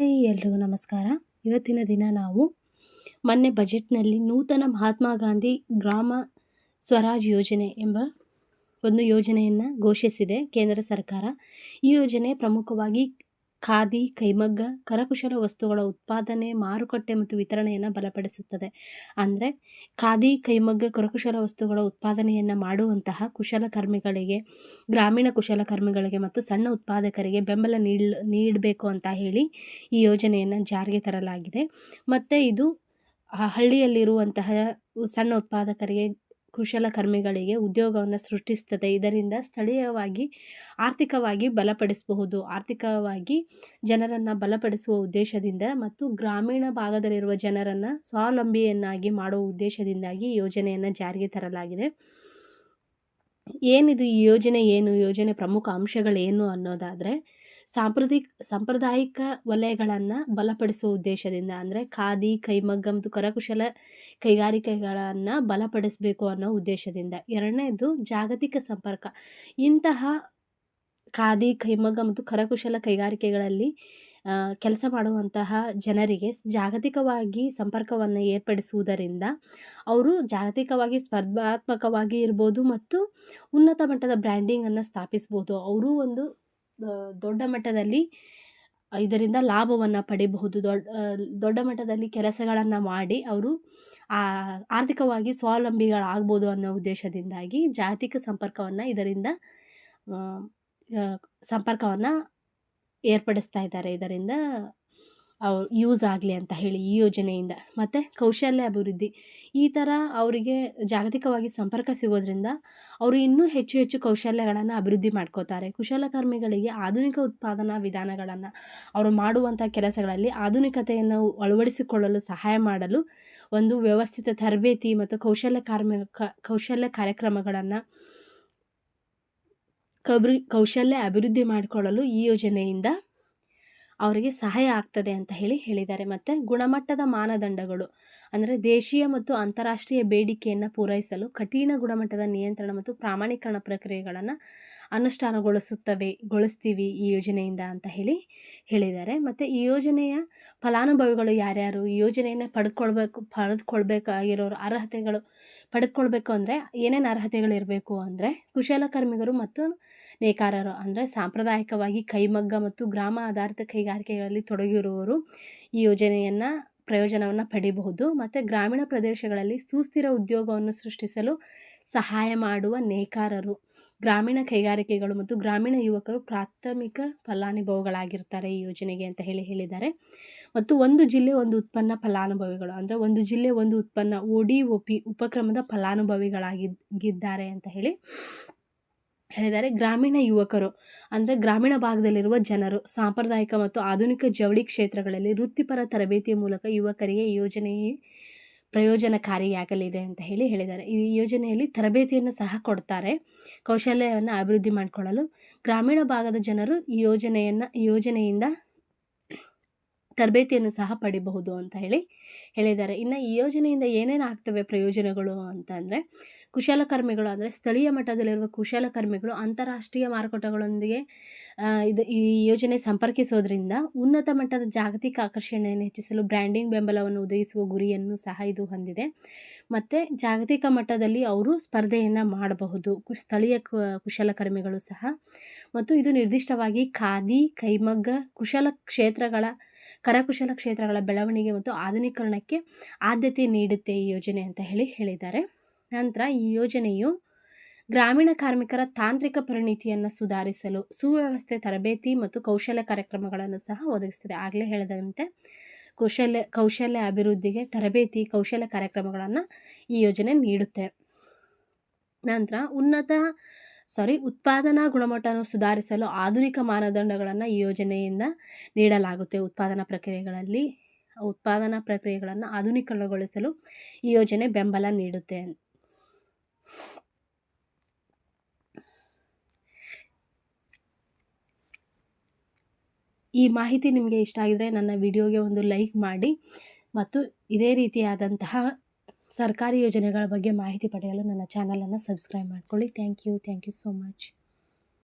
ಎಲ್ರಿಗೂ ನಮಸ್ಕಾರ. ಇವತ್ತಿನ ದಿನ ನಾವು ಮೊನ್ನೆ ಬಜೆಟ್ನಲ್ಲಿ ನೂತನ ಮಹಾತ್ಮ ಗಾಂಧಿ ಗ್ರಾಮ ಸ್ವರಾಜ್ ಯೋಜನೆ ಎಂಬ ಒಂದು ಯೋಜನೆಯನ್ನು ಘೋಷಿಸಿದೆ ಕೇಂದ್ರ ಸರ್ಕಾರ. ಈ ಯೋಜನೆ ಪ್ರಮುಖವಾಗಿ ಖಾದಿ, ಕೈಮಗ್ಗ, ಕರಕುಶಲ ವಸ್ತುಗಳ ಉತ್ಪಾದನೆ, ಮಾರುಕಟ್ಟೆ ಮತ್ತು ವಿತರಣೆಯನ್ನು ಬಲಪಡಿಸುತ್ತದೆ. ಅಂದರೆ ಖಾದಿ, ಕೈಮಗ್ಗ, ಕರಕುಶಲ ವಸ್ತುಗಳ ಉತ್ಪಾದನೆಯನ್ನು ಮಾಡುವಂತಹ ಕುಶಲಕರ್ಮಿಗಳಿಗೆ ಗ್ರಾಮೀಣ ಕುಶಲಕರ್ಮಿಗಳಿಗೆ ಮತ್ತು ಸಣ್ಣ ಉತ್ಪಾದಕರಿಗೆ ಬೆಂಬಲ ನೀಡ್ ನೀಡಬೇಕು ಅಂತ ಹೇಳಿ ಈ ಯೋಜನೆಯನ್ನು ಜಾರಿಗೆ ತರಲಾಗಿದೆ. ಮತ್ತು ಇದು ಹಳ್ಳಿಯಲ್ಲಿರುವಂತಹ ಸಣ್ಣ ಉತ್ಪಾದಕರಿಗೆ ಕುಶಲಕರ್ಮಿಗಳಿಗೆ ಉದ್ಯೋಗವನ್ನು ಸೃಷ್ಟಿಸ್ತದೆ. ಇದರಿಂದ ಸ್ಥಳೀಯವಾಗಿ ಆರ್ಥಿಕವಾಗಿ ಬಲಪಡಿಸಬಹುದು. ಆರ್ಥಿಕವಾಗಿ ಜನರನ್ನು ಬಲಪಡಿಸುವ ಉದ್ದೇಶದಿಂದ ಮತ್ತು ಗ್ರಾಮೀಣ ಭಾಗದಲ್ಲಿರುವ ಜನರನ್ನು ಸ್ವಾವಲಂಬಿಯನ್ನಾಗಿ ಮಾಡುವ ಉದ್ದೇಶದಿಂದಾಗಿ ಯೋಜನೆಯನ್ನು ಜಾರಿಗೆ ತರಲಾಗಿದೆ. ಏನಿದು ಈ ಯೋಜನೆ ಏನು? ಯೋಜನೆ ಪ್ರಮುಖ ಅಂಶಗಳೇನು ಅನ್ನೋದಾದರೆ ಸಾಂಪ್ರದಾಯಿಕ ಸಾಂಪ್ರದಾಯಿಕ ವಲಯಗಳನ್ನು ಬಲಪಡಿಸುವ ಉದ್ದೇಶದಿಂದ ಅಂದರೆ ಖಾದಿ ಕೈಮಗ್ಗ ಮತ್ತು ಕರಕುಶಲ ಕೈಗಾರಿಕೆಗಳನ್ನು ಬಲಪಡಿಸಬೇಕು ಅನ್ನೋ ಉದ್ದೇಶದಿಂದ. ಎರಡನೇದು ಜಾಗತಿಕ ಸಂಪರ್ಕ. ಇಂತಹ ಖಾದಿ, ಕೈಮಗ್ಗ ಮತ್ತು ಕರಕುಶಲ ಕೈಗಾರಿಕೆಗಳಲ್ಲಿ ಕೆಲಸ ಮಾಡುವಂತಹ ಜನರಿಗೆ ಜಾಗತಿಕವಾಗಿ ಸಂಪರ್ಕವನ್ನು ಏರ್ಪಡಿಸುವುದರಿಂದ ಅವರು ಜಾಗತಿಕವಾಗಿ ಸ್ಪರ್ಧಾತ್ಮಕವಾಗಿ ಇರ್ಬೋದು ಮತ್ತು ಉನ್ನತ ಮಟ್ಟದ ಬ್ರ್ಯಾಂಡಿಂಗನ್ನು ಸ್ಥಾಪಿಸ್ಬೋದು. ಅವರು ಒಂದು ದೊಡ್ಡ ಮಟ್ಟದಲ್ಲಿ ಇದರಿಂದ ಲಾಭವನ್ನು ಪಡಿಬಹುದು. ದೊಡ್ಡ ದೊಡ್ಡ ಮಟ್ಟದಲ್ಲಿ ಕೆಲಸಗಳನ್ನು ಮಾಡಿ ಅವರು ಆರ್ಥಿಕವಾಗಿ ಸ್ವಾವಲಂಬಿಗಳಾಗ್ಬೋದು ಅನ್ನೋ ಉದ್ದೇಶದಿಂದಾಗಿ ಜಾಗತಿಕ ಸಂಪರ್ಕವನ್ನು ಇದರಿಂದ ಸಂಪರ್ಕವನ್ನು ಏರ್ಪಡಿಸ್ತಾ ಇದ್ದಾರೆ. ಇದರಿಂದ ಯೂಸ್ ಆಗಲಿ ಅಂತ ಹೇಳಿ ಈ ಯೋಜನೆಯಿಂದ. ಮತ್ತು ಕೌಶಲ್ಯ ಅಭಿವೃದ್ಧಿ. ಈ ಥರ ಅವರಿಗೆ ಜಾಗತಿಕವಾಗಿ ಸಂಪರ್ಕ ಸಿಗೋದ್ರಿಂದ ಅವರು ಇನ್ನೂ ಹೆಚ್ಚು ಹೆಚ್ಚು ಕೌಶಲ್ಯಗಳನ್ನು ಅಭಿವೃದ್ಧಿ ಮಾಡ್ಕೋತಾರೆ. ಕುಶಲಕರ್ಮಿಗಳಿಗೆ ಆಧುನಿಕ ಉತ್ಪಾದನಾ ವಿಧಾನಗಳನ್ನು ಅವರು ಮಾಡುವಂಥ ಕೆಲಸಗಳಲ್ಲಿ ಆಧುನಿಕತೆಯನ್ನು ಅಳವಡಿಸಿಕೊಳ್ಳಲು ಸಹಾಯ ಮಾಡಲು ಒಂದು ವ್ಯವಸ್ಥಿತ ತರಬೇತಿ ಮತ್ತು ಕೌಶಲ್ಯ ಕಾರ್ಮಿ ಕೌಶಲ್ಯ ಕಾರ್ಯಕ್ರಮಗಳನ್ನು ಕೌಶಲ್ಯ ಅಭಿವೃದ್ಧಿ ಮಾಡಿಕೊಳ್ಳಲು ಈ ಯೋಜನೆಯಿಂದ ಅವರಿಗೆ ಸಹಾಯ ಆಗ್ತದೆ ಅಂತ ಹೇಳಿ ಹೇಳಿದ್ದಾರೆ. ಮತ್ತು ಗುಣಮಟ್ಟದ ಮಾನದಂಡಗಳು, ಅಂದರೆ ದೇಶೀಯ ಮತ್ತು ಅಂತಾರಾಷ್ಟ್ರೀಯ ಬೇಡಿಕೆಯನ್ನು ಪೂರೈಸಲು ಕಠಿಣ ಗುಣಮಟ್ಟದ ನಿಯಂತ್ರಣ ಮತ್ತು ಪ್ರಾಮಾಣೀಕರಣ ಪ್ರಕ್ರಿಯೆಗಳನ್ನು ಅನುಷ್ಠಾನಗೊಳಿಸುತ್ತವೆ, ಗೊಳಿಸ್ತೀವಿ ಈ ಯೋಜನೆಯಿಂದ ಅಂತ ಹೇಳಿ ಹೇಳಿದ್ದಾರೆ. ಮತ್ತು ಈ ಯೋಜನೆಯ ಫಲಾನುಭವಿಗಳು ಯಾರ್ಯಾರು, ಈ ಯೋಜನೆಯನ್ನು ಪಡೆದುಕೊಳ್ಬೇಕು ಪಡೆದುಕೊಳ್ಬೇಕಾಗಿರೋರು ಅರ್ಹತೆಗಳು ಪಡೆದುಕೊಳ್ಬೇಕು ಅಂದರೆ ಏನೇನು ಅರ್ಹತೆಗಳಿರಬೇಕು ಅಂದರೆ ಕುಶಲಕರ್ಮಿಗರು ಮತ್ತು ನೇಕಾರರು ಅಂದರೆ ಸಾಂಪ್ರದಾಯಿಕವಾಗಿ ಕೈಮಗ್ಗ ಮತ್ತು ಗ್ರಾಮ ಆಧಾರಿತ ಕೈಗಾರಿಕೆಗಳಲ್ಲಿ ತೊಡಗಿರುವವರು ಈ ಯೋಜನೆಯನ್ನು ಪ್ರಯೋಜನವನ್ನು ಪಡಿಬಹುದು. ಮತ್ತು ಗ್ರಾಮೀಣ ಪ್ರದೇಶಗಳಲ್ಲಿ ಸುಸ್ಥಿರ ಉದ್ಯೋಗವನ್ನು ಸೃಷ್ಟಿಸಲು ಸಹಾಯ ಮಾಡುವ ನೇಕಾರರು ಗ್ರಾಮೀಣ ಕೈಗಾರಿಕೆಗಳು ಮತ್ತು ಗ್ರಾಮೀಣ ಯುವಕರು ಪ್ರಾಥಮಿಕ ಫಲಾನುಭವಿಗಳಾಗಿರ್ತಾರೆ ಈ ಯೋಜನೆಗೆ ಅಂತ ಹೇಳಿ ಹೇಳಿದ್ದಾರೆ. ಮತ್ತು ಒಂದು ಜಿಲ್ಲೆ ಒಂದು ಉತ್ಪನ್ನ ಫಲಾನುಭವಿಗಳು, ಅಂದರೆ ಒಂದು ಜಿಲ್ಲೆ ಒಂದು ಉತ್ಪನ್ನ ಒ ಡಿ ಉಪಕ್ರಮದ ಫಲಾನುಭವಿಗಳಾಗಿದ್ದಾರೆ ಅಂತ ಹೇಳಿ ಹೇಳಿದ್ದಾರೆ. ಗ್ರಾಮೀಣ ಯುವಕರು, ಅಂದರೆ ಗ್ರಾಮೀಣ ಭಾಗದಲ್ಲಿರುವ ಜನರು, ಸಾಂಪ್ರದಾಯಿಕ ಮತ್ತು ಆಧುನಿಕ ಜವಳಿ ಕ್ಷೇತ್ರಗಳಲ್ಲಿ ವೃತ್ತಿಪರ ತರಬೇತಿಯ ಮೂಲಕ ಯುವಕರಿಗೆ ಯೋಜನೆಯೇ ಯೋಜನೆ ಪ್ರಯೋಜನಕಾರಿಯಾಗಲಿದೆ ಅಂತ ಹೇಳಿ ಹೇಳಿದ್ದಾರೆ. ಈ ಯೋಜನೆಯಲ್ಲಿ ತರಬೇತಿಯನ್ನು ಸಹ ಕೊಡ್ತಾರೆ. ಕೌಶಲ್ಯವನ್ನು ಅಭಿವೃದ್ಧಿ ಮಾಡಿಕೊಳ್ಳಲು ಗ್ರಾಮೀಣ ಭಾಗದ ಜನರು ಈ ಯೋಜನೆಯನ್ನು ಯೋಜನೆಯಿಂದ ತರಬೇತಿಯನ್ನು ಸಹ ಪಡಿಬಹುದು ಅಂತ ಹೇಳಿ ಹೇಳಿದ್ದಾರೆ. ಇನ್ನು ಈ ಯೋಜನೆಯಿಂದ ಏನೇನು ಆಗ್ತವೆ ಪ್ರಯೋಜನಗಳು ಅಂತಂದರೆ ಕುಶಲಕರ್ಮಿಗಳು ಅಂದರೆ ಸ್ಥಳೀಯ ಮಟ್ಟದಲ್ಲಿರುವ ಕುಶಲಕರ್ಮಿಗಳು ಅಂತಾರಾಷ್ಟ್ರೀಯ ಮಾರುಕಟ್ಟೆಗಳೊಂದಿಗೆ ಇದು ಈ ಯೋಜನೆ ಸಂಪರ್ಕಿಸೋದ್ರಿಂದ ಉನ್ನತ ಮಟ್ಟದ ಜಾಗತಿಕ ಆಕರ್ಷಣೆಯನ್ನು ಹೆಚ್ಚಿಸಲು ಬ್ರ್ಯಾಂಡಿಂಗ್ ಬೆಂಬಲವನ್ನು ಒದಗಿಸುವ ಗುರಿಯನ್ನು ಸಹ ಇದು ಹೊಂದಿದೆ. ಮತ್ತು ಜಾಗತಿಕ ಮಟ್ಟದಲ್ಲಿ ಅವರು ಸ್ಪರ್ಧೆಯನ್ನು ಮಾಡಬಹುದು. ಸ್ಥಳೀಯ ಕುಶಲಕರ್ಮಿಗಳು ಸಹ. ಮತ್ತು ಇದು ನಿರ್ದಿಷ್ಟವಾಗಿ ಖಾದಿ, ಕೈಮಗ್ಗ, ಕುಶಲ ಕ್ಷೇತ್ರಗಳ ಕರಕುಶಲ ಕ್ಷೇತ್ರಗಳ ಬೆಳವಣಿಗೆ ಮತ್ತು ಆಧುನೀಕರಣಕ್ಕೆ ಆದ್ಯತೆ ನೀಡುತ್ತೆ ಈ ಯೋಜನೆ ಅಂತ ಹೇಳಿ ಹೇಳಿದ್ದಾರೆ. ನಂತರ ಈ ಯೋಜನೆಯು ಗ್ರಾಮೀಣ ಕಾರ್ಮಿಕರ ತಾಂತ್ರಿಕ ಪರಿಣಿತಿಯನ್ನು ಸುಧಾರಿಸಲು ಸುವ್ಯವಸ್ಥೆ, ತರಬೇತಿ ಮತ್ತು ಕೌಶಲ್ಯ ಕಾರ್ಯಕ್ರಮಗಳನ್ನು ಸಹ ಒದಗಿಸ್ತದೆ. ಆಗಲೇ ಹೇಳಿದಂತೆ ಕೌಶಲ್ಯ ಕೌಶಲ್ಯ ಅಭಿವೃದ್ಧಿಗೆ ತರಬೇತಿ, ಕೌಶಲ್ಯ ಕಾರ್ಯಕ್ರಮಗಳನ್ನು ಈ ಯೋಜನೆ ನೀಡುತ್ತೆ. ನಂತರ ಉನ್ನತ ಸಾರಿ, ಉತ್ಪಾದನಾ ಗುಣಮಟ್ಟವನ್ನು ಸುಧಾರಿಸಲು ಆಧುನಿಕ ಮಾನದಂಡಗಳನ್ನು ಈ ಯೋಜನೆಯಿಂದ ನೀಡಲಾಗುತ್ತೆ. ಉತ್ಪಾದನಾ ಪ್ರಕ್ರಿಯೆಗಳಲ್ಲಿ, ಉತ್ಪಾದನಾ ಪ್ರಕ್ರಿಯೆಗಳನ್ನು ಆಧುನೀಕರಣಗೊಳಿಸಲು ಈ ಯೋಜನೆ ಬೆಂಬಲ ನೀಡುತ್ತೆ. ಈ ಮಾಹಿತಿ ನಿಮಗೆ ಇಷ್ಟ ಆಗಿದ್ರೆ ನನ್ನ ವಿಡಿಯೋಗೆ ಒಂದು ಲೈಕ್ ಮಾಡಿ ಮತ್ತು ಇದೇ ರೀತಿಯಾದಂತಹ ಸರ್ಕಾರಿ ಯೋಜನೆಗಳ ಬಗ್ಗೆ ಮಾಹಿತಿ ಪಡೆಯಲು ನನ್ನ ಚಾನಲನ್ನು ಸಬ್ಸ್ಕ್ರೈಬ್ ಮಾಡ್ಕೊಳ್ಳಿ. Thank you. Thank you so much.